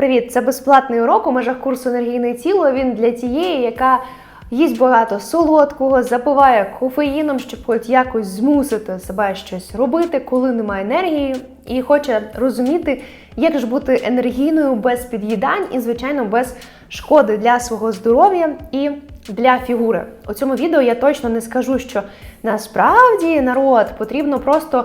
Привіт! Це безплатний урок у межах курсу енергійне тіло. Він для тієї, яка їсть багато солодкого, запиває кофеїном, щоб хоч якось змусити себе щось робити, коли немає енергії, і хоче розуміти, як ж бути енергійною без під'їдань і, звичайно, без шкоди для свого здоров'я і для фігури. У цьому відео я точно не скажу, що насправді народ потрібно просто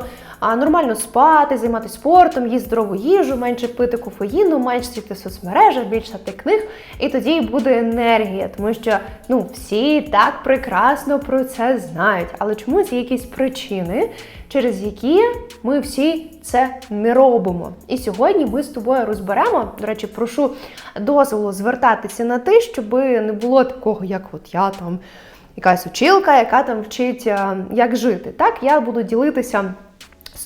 нормально спати, займатися спортом, їсти здорову їжу, менше пити кофеїну, менше сидіти в соцмережах, більше читати книг, і тоді буде енергія, тому що ну всі так прекрасно про це знають. Але чомусь є якісь причини, через які ми всі це не робимо. І сьогодні ми з тобою розберемо. До речі, прошу дозволу звертатися на те, щоб не було такого, як от я там. Якась училка, яка там вчить, як жити. Так, я буду ділитися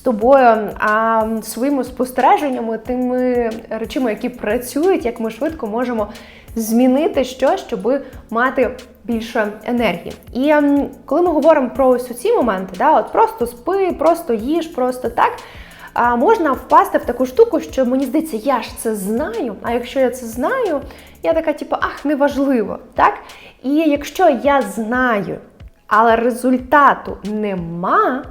з тобою а, своїми спостереженнями, тими речами, які працюють, як ми швидко можемо змінити щось, щоб мати більше енергії. І коли ми говоримо про ось ці моменти, да, от просто спи, просто їж, просто так. А можна впасти в таку штуку, що мені здається, я ж це знаю. А якщо я це знаю, я така, типу, ах, неважливо. так? І якщо я знаю, але результату нема,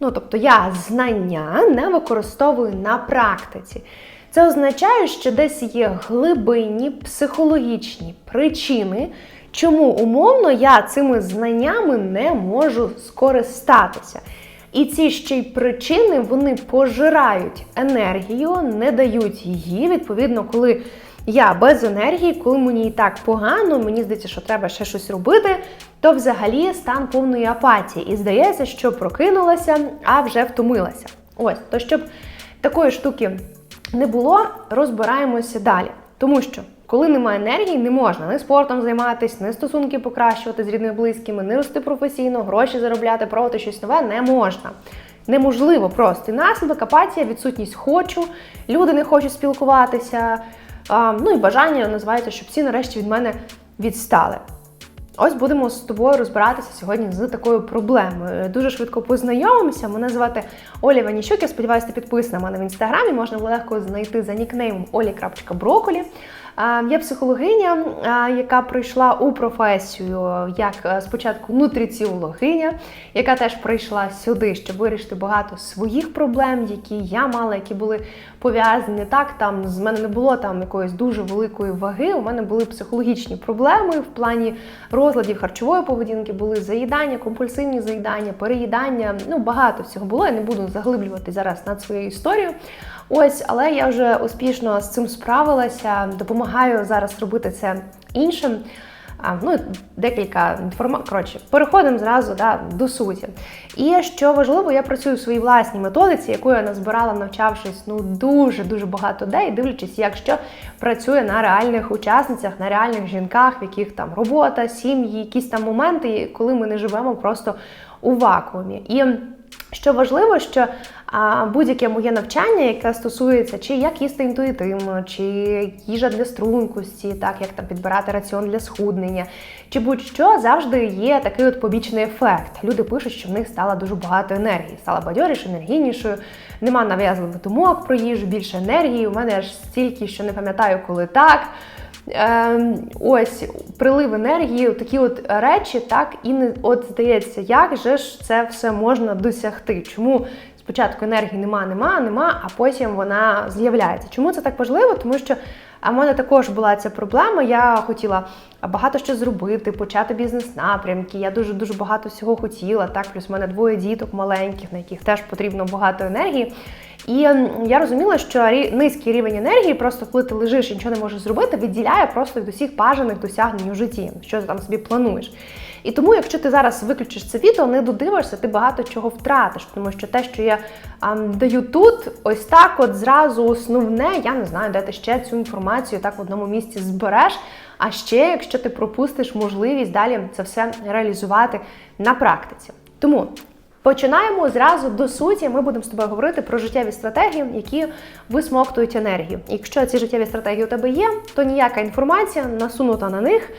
ну тобто я знання не використовую на практиці. Це означає, що десь є глибинні психологічні причини, чому умовно я цими знаннями не можу скористатися. І ці ще й причини вони пожирають енергію, не дають її. Відповідно, коли я без енергії, коли мені і так погано, мені здається, що треба ще щось робити, то взагалі стан повної апатії. І здається, що прокинулася, а вже втомилася. Ось, то щоб такої штуки не було, розбираємося далі. Тому що, коли немає енергії, не можна ні спортом займатися, ні стосунки покращувати з рідними близькими, не рости професійно, гроші заробляти, пробувати щось нове не можна. Неможливо просто. І наслідок апатія, відсутність хочу, люди не хочуть спілкуватися. Ну і бажання називається, щоб всі нарешті від мене відстали. Ось будемо з тобою розбиратися сьогодні з такою проблемою. Дуже швидко познайомимося. Мене звати Оля Ваніщук. Я сподіваюся, ти підписана мене в інстаграмі. Можна легко знайти за нікнеймом олі.броколі. Я психологиня, яка прийшла у професію як е, спочатку нутриціологиня, яка теж прийшла сюди, щоб вирішити багато своїх проблем, які я мала, які були пов'язані так. Там з мене не було там якоїсь дуже великої ваги. У мене були психологічні проблеми в плані розладів харчової поведінки, були заїдання, компульсивні заїдання, переїдання. Ну багато всього було. Я не буду заглиблювати зараз над своєю історією. Ось, але я вже успішно з цим справилася, допомагаю зараз робити це іншим. Ну, декілька інформацій. Коротше, переходимо зразу да, до суті. І що важливо, я працюю в своїй власній методиці, яку я назбирала, навчавшись ну дуже-дуже багато де, і дивлячись, як що працює на реальних учасницях, на реальних жінках, в яких там робота, сім'ї, якісь там моменти, коли ми не живемо просто у вакуумі. І що важливо, що будь-яке моє навчання, яке стосується, чи як їсти інтуїтивно, чи їжа для стрункості, так як там підбирати раціон для схуднення, чи будь-що завжди є такий от побічний ефект. Люди пишуть, що в них стало дуже багато енергії, стала бадьорішою, енергійнішою, нема нав'язливих думок про їжу, більше енергії. У мене аж стільки, що не пам'ятаю, коли так. Ем, ось прилив енергії, такі от речі, так і не от здається, як же ж це все можна досягти? Чому спочатку енергії нема, нема, нема, а потім вона з'являється? Чому це так важливо? Тому що в мене також була ця проблема. Я хотіла багато що зробити, почати бізнес-напрямки. Я дуже дуже багато всього хотіла. Так, плюс в мене двоє діток маленьких, на яких теж потрібно багато енергії. І я розуміла, що низький рівень енергії, просто коли ти лежиш і нічого не можеш зробити, відділяє просто від усіх бажаних досягнень у житті, що ти там собі плануєш. І тому, якщо ти зараз виключиш це відео, не додивишся, ти багато чого втратиш, тому що те, що я а, даю тут, ось так, от зразу основне, я не знаю, де ти ще цю інформацію так в одному місці збереш. А ще, якщо ти пропустиш можливість далі це все реалізувати на практиці. Тому Починаємо зразу до суті. Ми будемо з тобою говорити про життєві стратегії, які висмоктують енергію. Якщо ці життєві стратегії у тебе є, то ніяка інформація насунута на них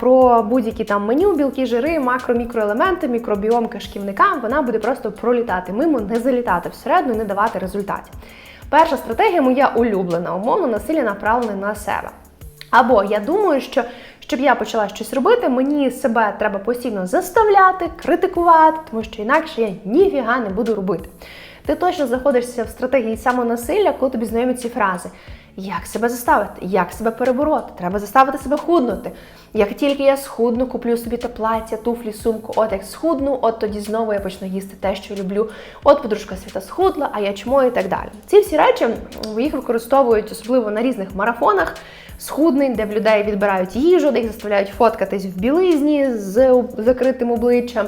про будь-які там меню, білки, жири, макро, мікроелементи, мікробіом кишківника, вона буде просто пролітати мимо, не залітати всередину, і не давати результатів. Перша стратегія моя улюблена, умовно насилля направлене на себе. Або я думаю, що щоб я почала щось робити, мені себе треба постійно заставляти, критикувати, тому що інакше я ніфіга не буду робити. Ти точно знаходишся в стратегії самонасилля, коли тобі знайомі ці фрази. Як себе заставити? Як себе перебороти? Треба заставити себе худнути. Як тільки я схудну, куплю собі те плаття, туфлі, сумку. От як схудну, от тоді знову я почну їсти те, що люблю. От подружка світа схудла, а я чмо і так далі. Ці всі речі їх використовують особливо на різних марафонах. Схуднень, де в людей відбирають їжу, де їх заставляють фоткатись в білизні з закритим обличчям,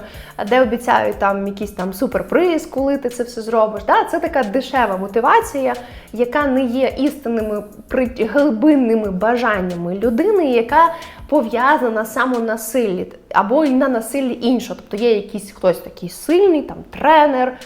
де обіцяють там якийсь там суперприз, коли ти це все зробиш. Це така дешева мотивація, яка не є істинними глибинними бажаннями людини, яка пов'язана саме на силі або й на насиллі іншого. Тобто є якийсь хтось такий сильний, там тренер,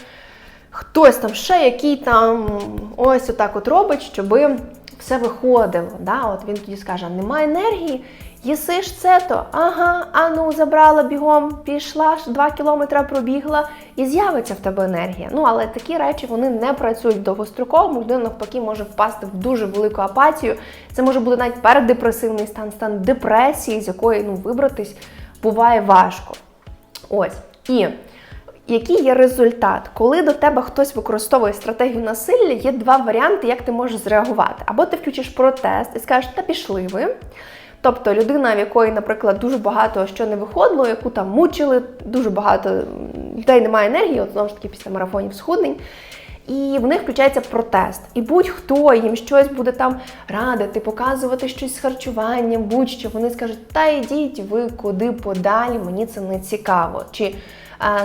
хтось там ще, який там ось отак от робить, щоби все виходило. Да? От Він тоді скаже: немає енергії, їсиш це то, ага, а ну забрала бігом, пішла, 2 кілометри пробігла, і з'явиться в тебе енергія. Ну, але такі речі вони не працюють довгостроково, людина навпаки може впасти в дуже велику апатію. Це може бути навіть переддепресивний стан, стан депресії, з якої ну, вибратись буває важко. Ось. І який є результат? Коли до тебе хтось використовує стратегію насилля, є два варіанти, як ти можеш зреагувати. Або ти включиш протест і скажеш, та пішли ви. Тобто людина, в якої, наприклад, дуже багато що не виходило, яку там мучили, дуже багато людей немає енергії, от знову ж таки після марафонів схуднень. І в них включається протест. І будь-хто їм щось буде там радити, показувати щось з харчуванням, будь-що вони скажуть, та йдіть ви куди подалі, мені це не цікаво. Чи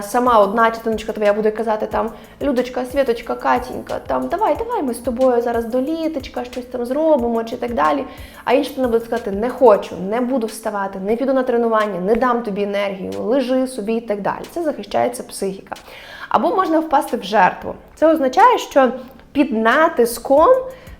сама одна тітоночка твоя буде казати там Людочка, Світочка, Катінька, там давай, давай ми з тобою зараз до літочка щось там зробимо чи так далі. А інша вона буде сказати, не хочу, не буду вставати, не піду на тренування, не дам тобі енергію, лежи собі і так далі. Це захищається психіка. Або можна впасти в жертву. Це означає, що під натиском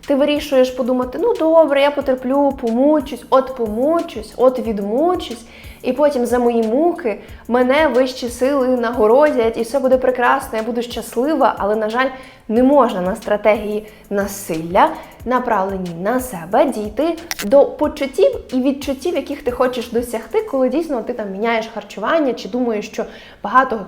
ти вирішуєш подумати: ну добре, я потерплю, помучусь, от помучусь, от відмучусь, і потім за мої муки мене вищі сили нагородять, і все буде прекрасно, я буду щаслива, але, на жаль, не можна на стратегії насилля, направлені на себе, дійти до почуттів і відчуттів, яких ти хочеш досягти, коли дійсно ти там міняєш харчування чи думаєш, що багато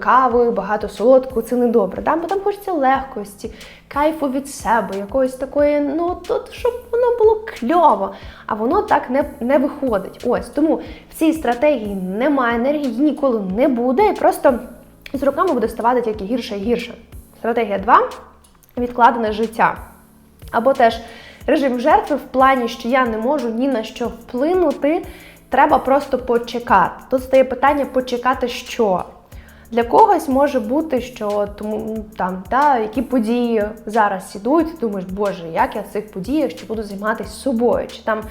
кави, багато солодкого це не добре. Да? Бо там хочеться легкості, кайфу від себе, якоїсь такої, ну тут, щоб воно було кльово, а воно так не, не виходить. Ось тому в цій стратегії немає енергії, ніколи не буде, і просто з роками буде ставати тільки гірше і гірше. Стратегія 2 відкладене життя. Або теж режим жертви в плані, що я не можу ні на що вплинути, треба просто почекати. Тут стає питання почекати що. Для когось може бути, що тому там та які події зараз ідуть, думаєш, боже, як я в цих подіях ще буду займатися собою, чи там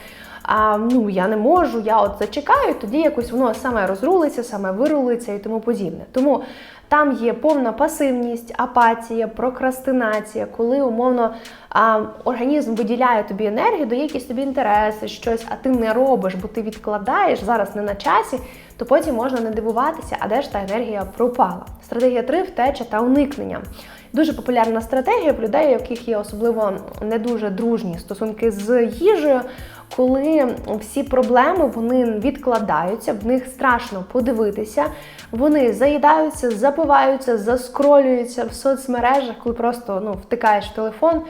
а, ну я не можу, я от зачекаю, тоді якось воно саме розрулиться, саме вирулиться і тому подібне. Тому там є повна пасивність, апатія, прокрастинація, коли умовно а, організм виділяє тобі енергію, дає якісь тобі інтереси, щось, а ти не робиш, бо ти відкладаєш зараз не на часі, то потім можна не дивуватися, а де ж та енергія пропала. Стратегія 3 втеча та уникнення. Дуже популярна стратегія в людей, у яких є особливо не дуже дружні стосунки з їжею коли всі проблеми вони відкладаються, в них страшно подивитися, вони заїдаються, запиваються, заскролюються в соцмережах, коли просто ну, втикаєш телефон.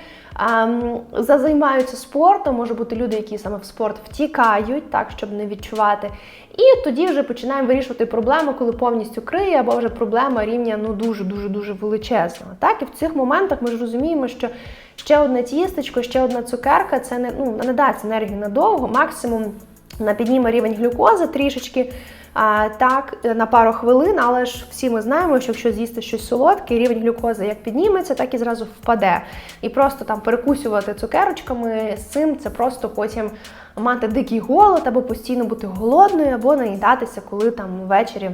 А, займаються спортом, може бути люди, які саме в спорт втікають, так, щоб не відчувати. І тоді вже починаємо вирішувати проблему, коли повністю криє, або вже проблема рівня ну дуже-дуже дуже величезна. Так, І в цих моментах ми ж розуміємо, що ще одне тістечко, ще одна цукерка це не ну, не дасть енергію надовго, максимум на підніме рівень глюкози трішечки. Так, на пару хвилин, але ж всі ми знаємо, що якщо з'їсти щось солодке, рівень глюкози як підніметься, так і зразу впаде. І просто там перекусювати цукерочками з цим це просто потім мати дикий голод, або постійно бути голодною, або наїдатися, коли там ввечері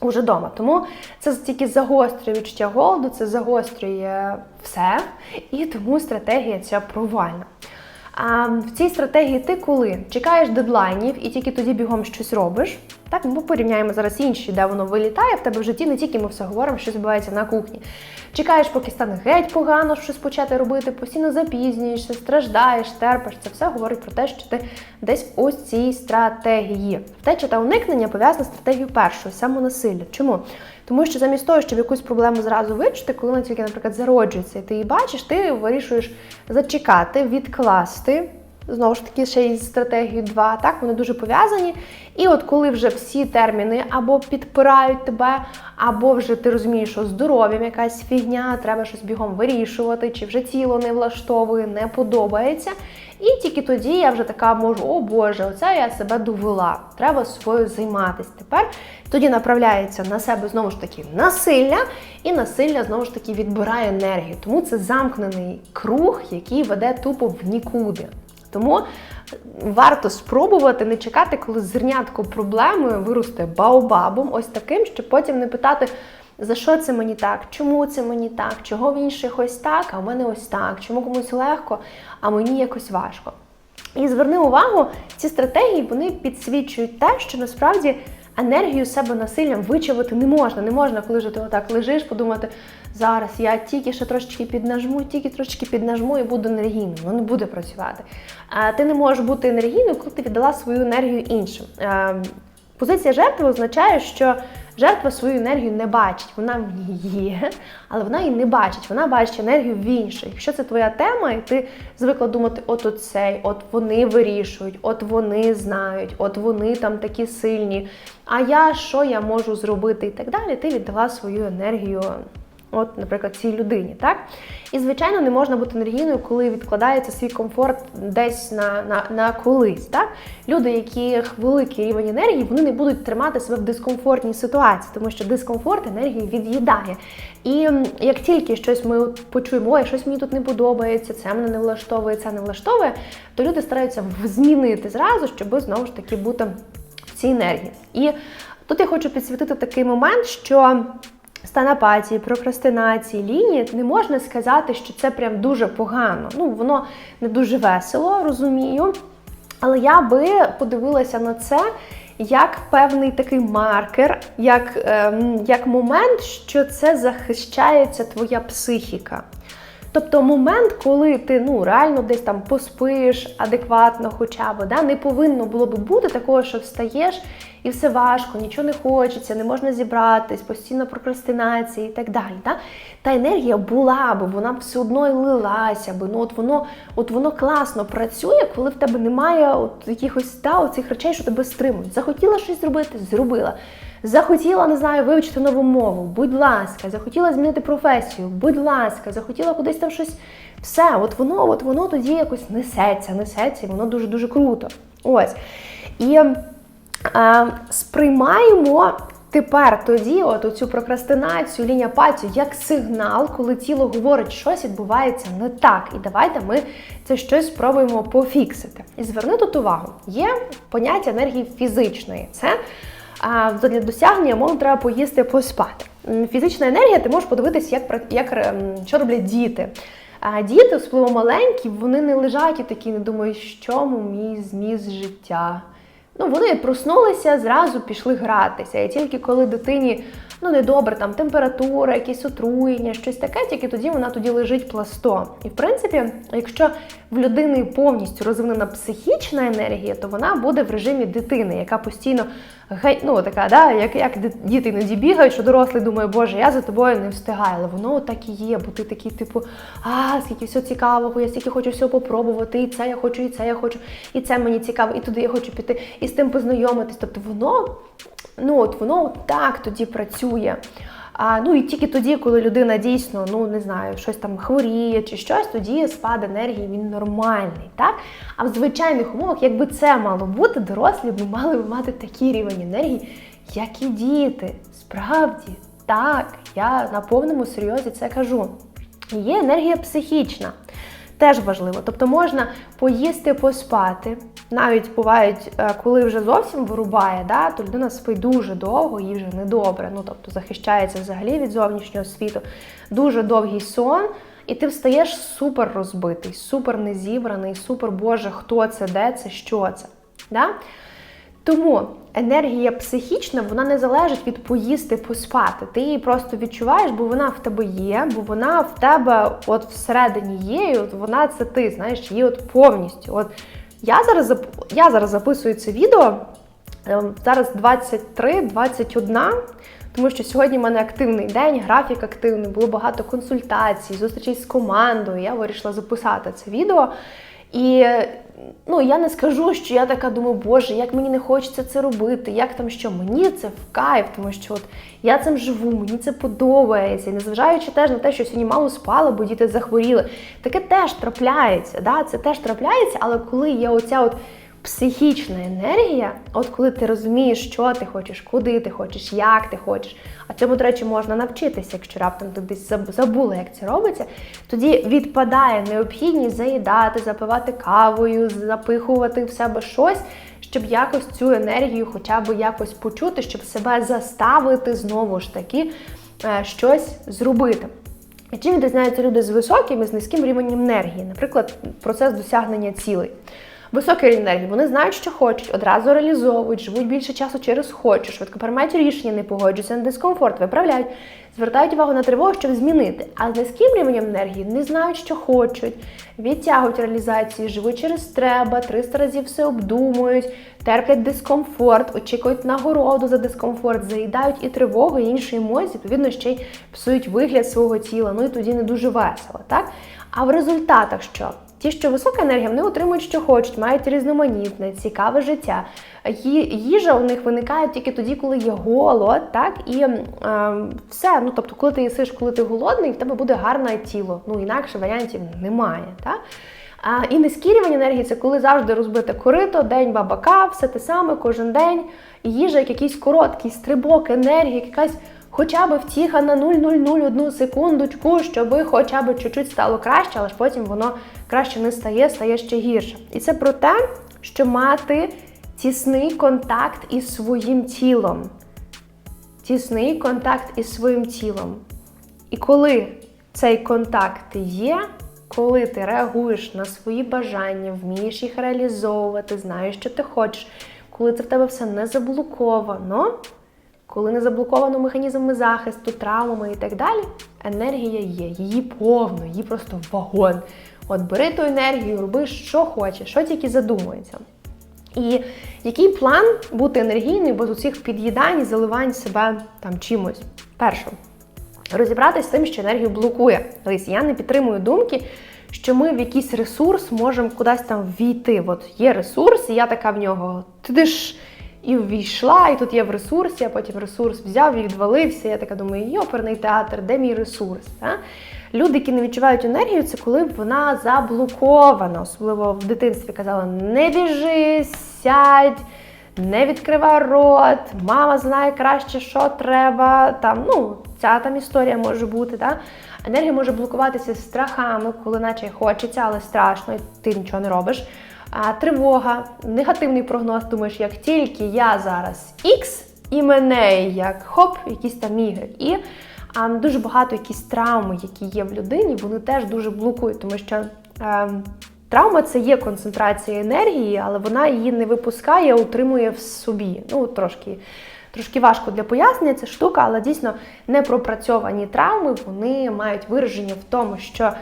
уже вдома. Тому це тільки загострює відчуття голоду, це загострює все, і тому стратегія ця провальна. А в цій стратегії ти коли чекаєш дедлайнів і тільки тоді бігом щось робиш, Так, ми порівняємо зараз інші, де воно вилітає в тебе в житті, не тільки ми все говоримо, що відбувається на кухні. Чекаєш, поки стане геть погано щось почати робити, постійно запізнюєшся, страждаєш, терпиш. Це все говорить про те, що ти десь ось цій стратегії. Втеча та уникнення пов'язана з стратегією першої самонасилля. Чому? Тому що замість того, щоб якусь проблему зразу вивчити, коли вона тільки, наприклад, зароджується, і ти її бачиш, ти вирішуєш зачекати, відкласти. Знову ж таки, ще із стратегією 2, так, вони дуже пов'язані. І от коли вже всі терміни або підпирають тебе, або вже ти розумієш, що здоров'ям якась фігня, треба щось бігом вирішувати, чи вже тіло не влаштовує, не подобається. І тільки тоді я вже така можу, о Боже, оце я себе довела. Треба собою займатися. Тепер тоді направляється на себе знову ж таки насилля, і насилля знову ж таки відбирає енергію. Тому це замкнений круг, який веде тупо в нікуди. Тому варто спробувати не чекати, коли зернятко проблеми виросте баобабом, ось таким, щоб потім не питати, за що це мені так, чому це мені так, чого в інших ось так, а в мене ось так, чому комусь легко, а мені якось важко. І зверни увагу, ці стратегії вони підсвічують те, що насправді енергію себе насиллям вичавити не можна. Не можна, коли ж ти отак лежиш, подумати, зараз я тільки ще трошечки піднажму, тільки трошечки піднажму і буду енергійним. Воно не буде працювати. А ти не можеш бути енергійною, коли ти віддала свою енергію іншим. Ем, Позиція жертви означає, що жертва свою енергію не бачить. Вона в ній є, але вона її не бачить. Вона бачить енергію в інших. Якщо це твоя тема, і ти звикла думати, от оцей, от вони вирішують, от вони знають, от вони там такі сильні. А я що я можу зробити і так далі, ти віддала свою енергію. От, наприклад, цій людині, так? І, звичайно, не можна бути енергійною, коли відкладається свій комфорт десь на на, на колись. Так? Люди, яких великий рівень енергії, вони не будуть тримати себе в дискомфортній ситуації, тому що дискомфорт енергію від'їдає. І як тільки щось ми почуємо, ой, щось мені тут не подобається, це мене не влаштовує, це не влаштовує, то люди стараються змінити зразу, щоб знову ж таки бути в цій енергії. І тут я хочу підсвітити такий момент, що. Стан апатії, прокрастинації, лінії не можна сказати, що це прям дуже погано. Ну, воно не дуже весело, розумію. Але я би подивилася на це як певний такий маркер, як, ем, як момент, що це захищається твоя психіка. Тобто момент, коли ти ну реально десь там поспиш адекватно, хоча б да, не повинно було би бути такого, що встаєш і все важко, нічого не хочеться, не можна зібратись, постійно прокрастинація і так далі. Да? Та енергія була би, вона все одно і лилася би. Ну от воно, от воно класно працює, коли в тебе немає от якихось та, оцих речей, що тебе стримують. Захотіла щось зробити, зробила. Захотіла, не знаю, вивчити нову мову, будь ласка, захотіла змінити професію, будь ласка, захотіла кудись там щось. Все, от воно, от воно тоді якось несеться, несеться, і воно дуже-дуже круто. Ось. І сприймаємо тепер тоді от цю прокрастинацію, лінія апатію як сигнал, коли тіло говорить, що щось відбувається не так. І давайте ми це щось спробуємо пофіксити. І зверни тут увагу, є поняття енергії фізичної. Це а для досягнення мов треба поїсти поспати. Фізична енергія, ти можеш подивитися, як як ем, що роблять діти. А діти, особливо маленькі, вони не лежать і такі, не думають, що мій зміст життя. Ну, вони проснулися, зразу пішли гратися. І тільки коли дитині ну недобре, там температура, якісь отруєння, щось таке, тільки тоді вона тоді лежить пластом. І в принципі, якщо в людини повністю розвинена психічна енергія, то вона буде в режимі дитини, яка постійно ну така, да, як як діти іноді бігають, що дорослий думає, боже, я за тобою не встигаю. Але воно так і є, бо ти такий, типу, а скільки все цікавого, я стільки хочу все попробувати, і це я хочу, і це я хочу, і це мені цікаво, і туди я хочу піти, і з тим познайомитись. Тобто воно ну от воно так тоді працює. А, Ну і тільки тоді, коли людина дійсно, ну не знаю, щось там хворіє чи щось, тоді спад енергії він нормальний. так? А в звичайних умовах, якби це мало бути, дорослі б мали б мати такий рівень енергії, як і діти. Справді, так, я на повному серйозі це кажу. Є енергія психічна теж важливо. Тобто можна поїсти, поспати. Навіть бувають, е, коли вже зовсім вирубає, да, то людина спить дуже довго, їй вже недобре. Ну тобто захищається взагалі від зовнішнього світу. Дуже довгий сон, і ти встаєш супер розбитий, супер незібраний, супер Боже, хто це, де це, що це. Да? Тому енергія психічна, вона не залежить від поїсти, поспати. Ти її просто відчуваєш, бо вона в тебе є, бо вона в тебе от всередині є, і от вона це ти, знаєш, її от повністю. От я зараз я зараз записую це відео. ем, Зараз 23-21, тому що сьогодні в мене активний день, графік активний, було багато консультацій, зустрічей з командою. Я вирішила записати це відео. І ну, я не скажу, що я така думаю, боже, як мені не хочеться це робити, як там що, мені це в кайф, тому що от я цим живу, мені це подобається. І незважаючи теж на те, що сьогодні мало спала, бо діти захворіли, таке теж трапляється. Да? Це теж трапляється, але коли є оця от психічна енергія, от коли ти розумієш, що ти хочеш, куди ти хочеш, як ти хочеш. А цьому, до речі, можна навчитися, якщо раптом ти десь забула, як це робиться, тоді відпадає необхідність заїдати, запивати кавою, запихувати в себе щось, щоб якось цю енергію хоча б якось почути, щоб себе заставити знову ж таки е, щось зробити. І чим відрізняються люди з високим і з низьким рівнем енергії? Наприклад, процес досягнення цілей. Високий рівень енергії, вони знають, що хочуть, одразу реалізовують, живуть більше часу через хочу, швидко приймають рішення, не погоджуються на дискомфорт, виправляють, звертають увагу на тривогу, щоб змінити. А з низьким рівнем енергії не знають, що хочуть, відтягують реалізації, живуть через треба, 300 разів все обдумують, терплять дискомфорт, очікують нагороду за дискомфорт, заїдають і тривогу, і інші емоції, відповідно, ще й псують вигляд свого тіла. Ну і тоді не дуже весело, так? А в результатах що? Ті, що висока енергія, вони отримують, що хочуть, мають різноманітне, цікаве життя. Їжа у них виникає тільки тоді, коли є голод, так і е, все. Ну тобто, коли ти їсиш, коли ти голодний, в тебе буде гарне тіло. Ну інакше варіантів немає. Так? А, і низький рівень енергії це коли завжди розбите корито, день бабака, все те саме, кожен день. І їжа як якийсь короткий стрибок енергії, якась хоча б втіха на 0,001 секундочку, щоб хоча б чуть-чуть стало краще, але ж потім воно краще не стає, стає ще гірше. І це про те, що мати тісний контакт із своїм тілом. Тісний контакт із своїм тілом. І коли цей контакт є, коли ти реагуєш на свої бажання, вмієш їх реалізовувати, знаєш, що ти хочеш, коли це в тебе все не заблоковано, коли не заблоковано механізмами захисту, травмами і так далі, енергія є, її повно, її просто вагон. От бери ту енергію, роби, що хочеш, що тільки задумується. І який план бути енергійною без усіх під'їдань і заливань себе там чимось? Перше, розібратися з тим, що енергію блокує. Дивись, я не підтримую думки, що ми в якийсь ресурс можемо кудись там війти. От є ресурс, і я така в нього. Ти ж і ввійшла, і тут є в ресурсі, а потім ресурс взяв відвалився. Я така думаю, йоперний театр, де мій ресурс? А? Люди, які не відчувають енергію, це коли вона заблокована. Особливо в дитинстві казала: не біжи, сядь, не відкривай рот, мама знає краще, що треба. Там, ну, ця там історія може бути. Да? Енергія може блокуватися страхами, коли наче хочеться, але страшно, і ти нічого не робиш. Тривога, негативний прогноз, думаєш, як тільки я зараз X, і мене як хоп, якісь там ігри. І а, дуже багато якісь травми, які є в людині, вони теж дуже блокують, тому що е, травма це є концентрація енергії, але вона її не випускає, утримує в собі. Ну, трошки. Трошки важко для пояснення ця штука, але дійсно непропрацьовані травми вони мають вираження в тому, що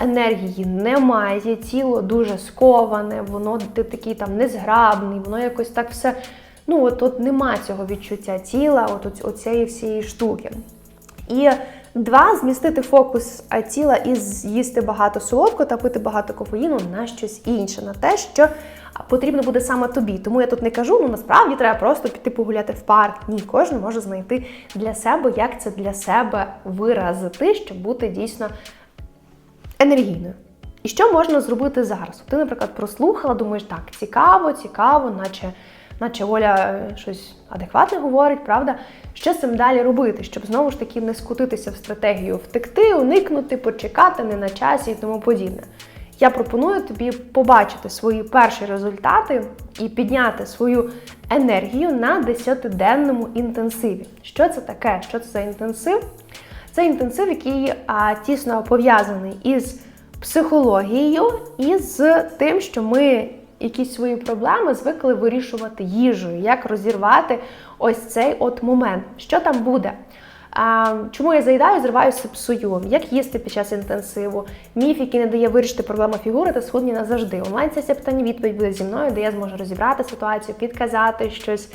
енергії немає, тіло дуже сковане, воно такий там незграбний, воно якось так все. Ну, от, от нема цього відчуття тіла, от, от оцієї всієї штуки. І два змістити фокус тіла і з'їсти багато солодкого та пити багато кофеїну на щось інше, на те, що потрібно буде саме тобі. Тому я тут не кажу, ну насправді треба просто піти погуляти в парк. Ні, кожен може знайти для себе, як це для себе виразити, щоб бути дійсно енергійною. І що можна зробити зараз? Ти, наприклад, прослухала, думаєш, так, цікаво, цікаво, наче, наче Оля е, щось адекватне говорить, правда? Що з цим далі робити, щоб знову ж таки не скотитися в стратегію втекти, уникнути, почекати, не на часі і тому подібне. Я пропоную тобі побачити свої перші результати і підняти свою енергію на 10-денному інтенсиві. Що це таке? Що це за інтенсив? Це інтенсив, який а, тісно пов'язаний із психологією і з тим, що ми якісь свої проблеми звикли вирішувати їжею, як розірвати ось цей от момент. Що там буде? Чому я заїдаю, зриваюся, псую? Як їсти під час інтенсиву? Міф, який не дає вирішити проблему фігури та схудні назавжди. Онлайн сесія питання відповідь буде зі мною, де я зможу розібрати ситуацію, підказати щось,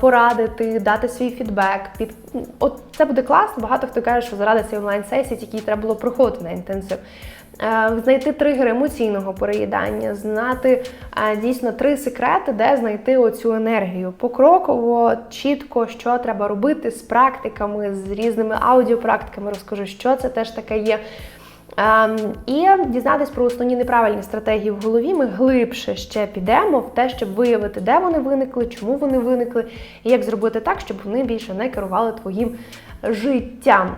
порадити, дати свій фідбек. Під от це буде класно. Багато хто каже, що заради цієї онлайн сесії тільки треба було проходити на інтенсив. Е, Знайти тригер емоційного переїдання, знати е, дійсно три секрети, де знайти оцю енергію. Покроково, чітко, що треба робити з практиками, з різними аудіопрактиками. Розкажу, що це теж таке є. Ем, і дізнатись про основні неправильні стратегії в голові. Ми глибше ще підемо в те, щоб виявити, де вони виникли, чому вони виникли, і як зробити так, щоб вони більше не керували твоїм життям.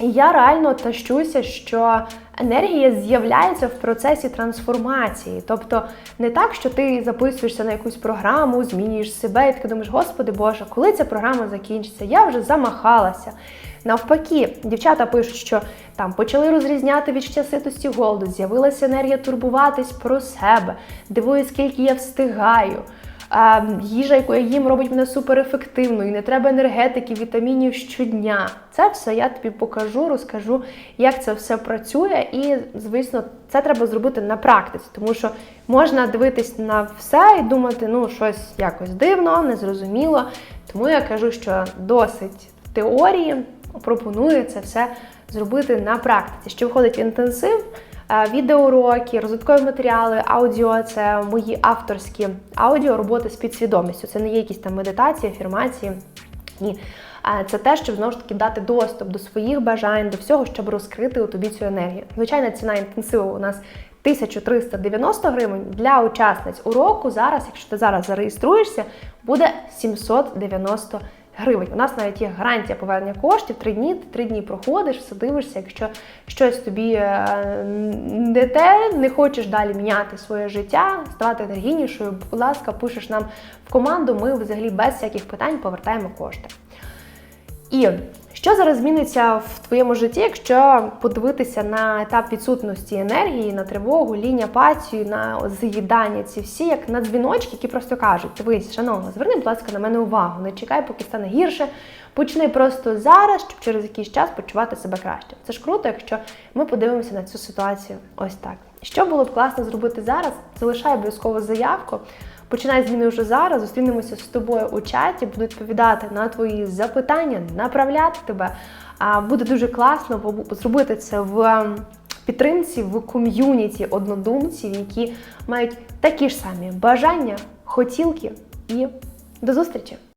І я реально тащуся, що енергія з'являється в процесі трансформації. Тобто не так, що ти записуєшся на якусь програму, змінюєш себе, і ти думаєш, господи Боже, коли ця програма закінчиться? Я вже замахалася. Навпаки, дівчата пишуть, що там почали розрізняти відчуття ситості голоду, з'явилася енергія турбуватись про себе, дивуюсь, скільки я встигаю. А, їжа, яку я їм, робить мене суперефективною, не треба енергетики, вітамінів щодня. Це все я тобі покажу, розкажу, як це все працює, і, звісно, це треба зробити на практиці, тому що можна дивитись на все і думати, ну, щось якось дивно, незрозуміло. Тому я кажу, що досить теорії, пропоную це все зробити на практиці. Що входить інтенсив, відеоуроки, розвиткові матеріали, аудіо це мої авторські аудіо, роботи з підсвідомістю. Це не є якісь там медитації, афірмації. Ні. Е, Це те, щоб знову ж таки дати доступ до своїх бажань, до всього, щоб розкрити у тобі цю енергію. Звичайна ціна інтенсиву у нас 1390 гривень. Для учасниць уроку зараз, якщо ти зараз зареєструєшся, буде 790 гривень. У нас навіть є гарантія повернення коштів, три дні, три дні проходиш, все дивишся, якщо щось тобі е, не те, не хочеш далі міняти своє життя, ставати енергійнішою, будь ласка, пишеш нам в команду, ми взагалі без всяких питань повертаємо кошти. І що зараз зміниться в твоєму житті, якщо подивитися на етап відсутності енергії, на тривогу, лінь апатію, на заїдання, ці всі як на дзвіночки, які просто кажуть: дивись, шановна, зверни, будь ласка, на мене увагу, не чекай, поки стане гірше. Почни просто зараз, щоб через якийсь час почувати себе краще. Це ж круто, якщо ми подивимося на цю ситуацію ось так. Що було б класно зробити зараз? Залишай обов'язково заявку. Починай зміни вже зараз. Зустрінемося з тобою у чаті, буду відповідати на твої запитання, направляти тебе. А буде дуже класно зробити це в ем, підтримці, в ком'юніті однодумців, які мають такі ж самі бажання, хотілки і до зустрічі!